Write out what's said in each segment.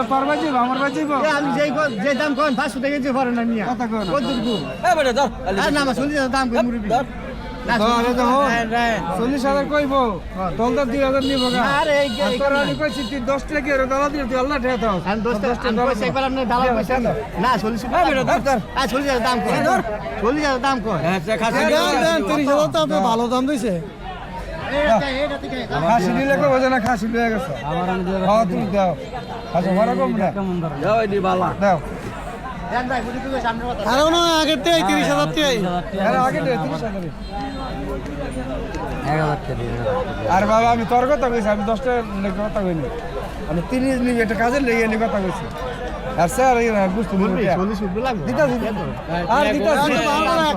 এটা তোর বাজিব আমার বাজিব এ, আমি যেই ক- যে দাম কোন পাঁচশো টাকা যে পারেন না মিয়া কথা কয় না। কতটুকু? এ বেটা ধর আর না আমার চল্লিশ হাজার দাম কই মুরব্বি? না, ধর, এই দেখো। রায়, রায়। চল্লিশ হাজার কইব। তোর তো দুই হাজার নিব আরে এই আর তোর আমি কইছি তুই দশ টাকা দালা দিয়ে তুই আল্লাহ ঠেয়া দাও আমি দোস্ত আমি পয়সা একবার আপনি দালাল পয়সা না চল্লিশ এ বেটা ধর ধর। চল্লিশ হাজার দাম কই চল্লিশ হাজার দাম কই আচ্ছা ভালো দাম দিছে। খাসি দিলে কই বোঝে না খাসি লয়ে গেছে। আমার আমি দিয়ে হ্যাঁ তুমি দাও। আচ্ছা বড় কম না। কেমন ধর? যাও দি বালা। দাও। আরে না আগের থেকে তিরিশ হাজার টাকা আরে আগে দে তিরিশ হাজার আর বাবা আমি তোর কথা কইছি আমি দশটা কথা কইনি। আমি তিরিশ নিবি একটা কাজের লেগে কথা কইছি। আর স্যার এই না বুঝতে পারবি চল্লিশ রুপি লাগবে? দিতা আর দিতা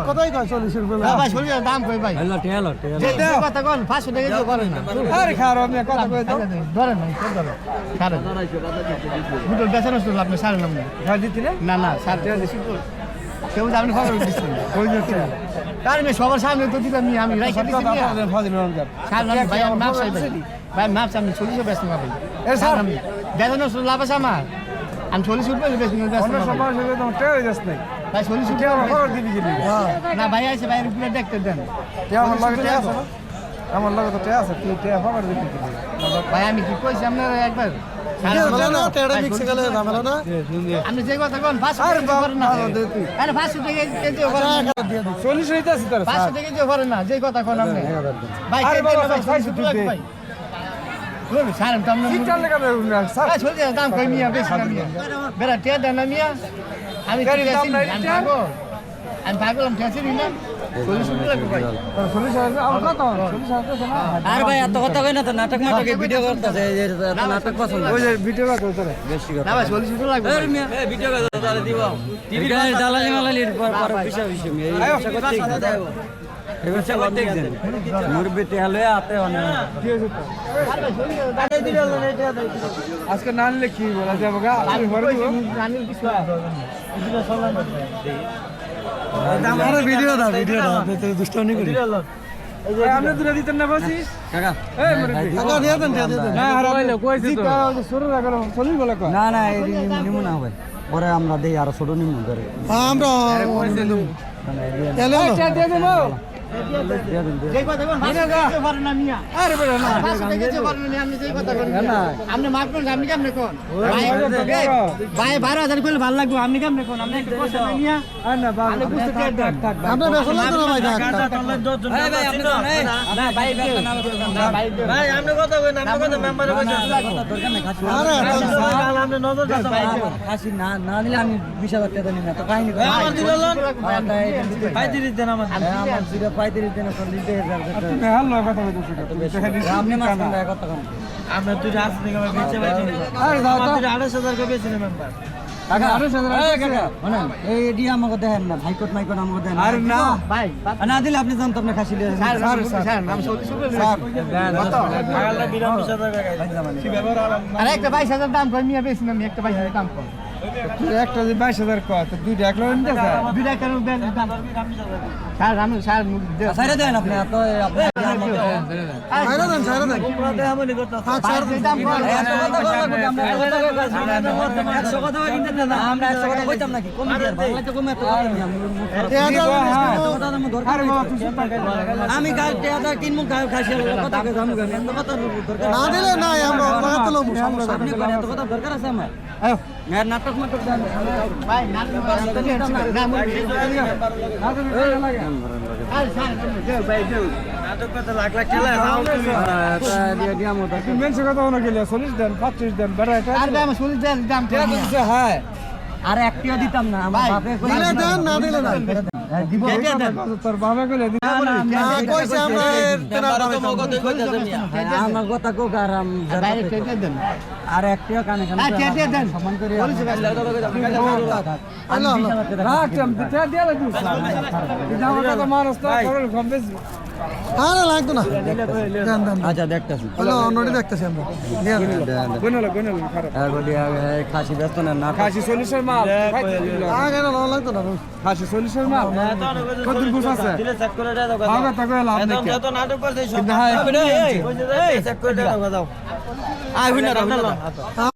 কথাই কয় চল্লিশ রুপয়ে হ্যাঁ ভাই চল্লিশ দাম কই ভাই? হ্যালো টেলো টেলো কথা কোন পাঁচশো টাকা যে করেন না। আরে খারাপ আমি কথা কই দাও। ধরেন ভাই কোন ধরেন। ছাড়েন দুটো বেচানো শুধু আপনি ছাড়েন আপনি। খাই দিতি না না না স্যার কেউ আপনি খবর দিচ্ছেন কই দিতি না তার আমি সবার সামনে তো দিলাম নি, আমি রাইখে রমজান। স্যার ভাই আমি মাপ চাই ভাই। ভাই মাপ চাই আমি চল্লিশ ব্যস্ত না ভাই। এ স্যার। আমি বেতন শুধু লাভ আছে আমার। আমি চল্লিশ রুপয়ে বেশি অন্য না ভাই। সবার সাথে তোমার টেও যাস নাই। ভাই চল্লিশ টেও আমার খবর দিবি কি দিবি। না ভাই আছে ভাই রুপয়ে দেখতে দেন। আমার লাগে টেও আছে আমার লাগে তো টেও আছে তুই টেও খবর দিবি ভাই আমি কি কইছি আপনার একবার? যে না। চল্লিশ হইতে আছে যে ভাই। টাকা না ভাই চলছে দাম কই মিয়া বেশি না মিয়া বেড়া টিয়া দেন না মিয়া আমি দাম আমি টিয়া? পাগল আমি পাগল আমি ঠেসি না না আর ভাই এত কথা কই না তো নাটক নাটকে ভিডিও করতেছে? নাটক পছন্দ। ওই ভিডিও কত তোরে বেশি না কথা ভাই চল্লিশ রুপি লাগবে এর মিয়া ভিডিও কথা তাহলে দিব টিভি দালালি মালালির পর পর বিষয় বিষয় মিয়া এই আয়ো, ব্যবসা আজকে না নিলে কি বলা? যাবে ভিডিও দাও ভিডিও দাও। দুষ্টামি করি। আপনি দূরে দিতেন না বলছিস কাকা এই মুরব্বি। কাকা দিয়ে দেন দিয়ে দেন। না আর কইছি তো। শুরু রাখো চল্লিশ বলে না না এই নিমু না হবে পরে আমরা দেই আর ছোট নিম্ন ধরে আমরা বারো হাজার করলে ভালো লাগবে আপনি কেমনে কোন আপনি না নিলে আমি 20000 টাকা নিব না তো কাহিনী দিরিস দেন আমার আমার জিরো 35 দেন 40 দেন তুমি হাল কথা কইতেছ আপনি মাছ কোন? কত কম আমরা দুটো দুটো আড়াইশো হাজার করে বেশি মেম্বার না ভাইকট মাইকট আমাকে দেন আরে না। ভাই না দিলে আপনি জানতো আপনি খাসি একটা বাইশ হাজার দাম কই মিয়া বেশি না একটা বাইশ হাজার দাম কম তুই একটা যে বাইশ হাজার কয় তো দুইটা এক স্যার দুইটা কেন স্যার আমি স্যার সাইরে দেন আপনি দেন দেন আমরা একশো কথা কইতাম নাকি কম আমি কিনবো খাসি কথা না দিলে নাই আমরা কথা দরকার আছে আমার নাটক হ্যাঁ আর একটিও দিতাম না আমার বাপে দিলে দেন না দিলে না। আর একটিও কানে কানে সমান করে রাখ দিতে দিয়ে মানুষ কম বেশি আরে লাগতো না দেন দেন আচ্ছা দেখতেছি হ্যালো অন্যটি দেখতেছি আমরা গুনলো গুনলো খারাপ খাসি ব্যস্ত না না খাসি চল্লিশের মাল আগে না লাগতো না খাসি চল্লিশের মাল কত গুছ আছে দিলে চেক করে দাও আগে তাকে লাভ এত নেই যত নাটক করছে সব হ্যাঁ, চেক করে দাও আই হুইনা দাও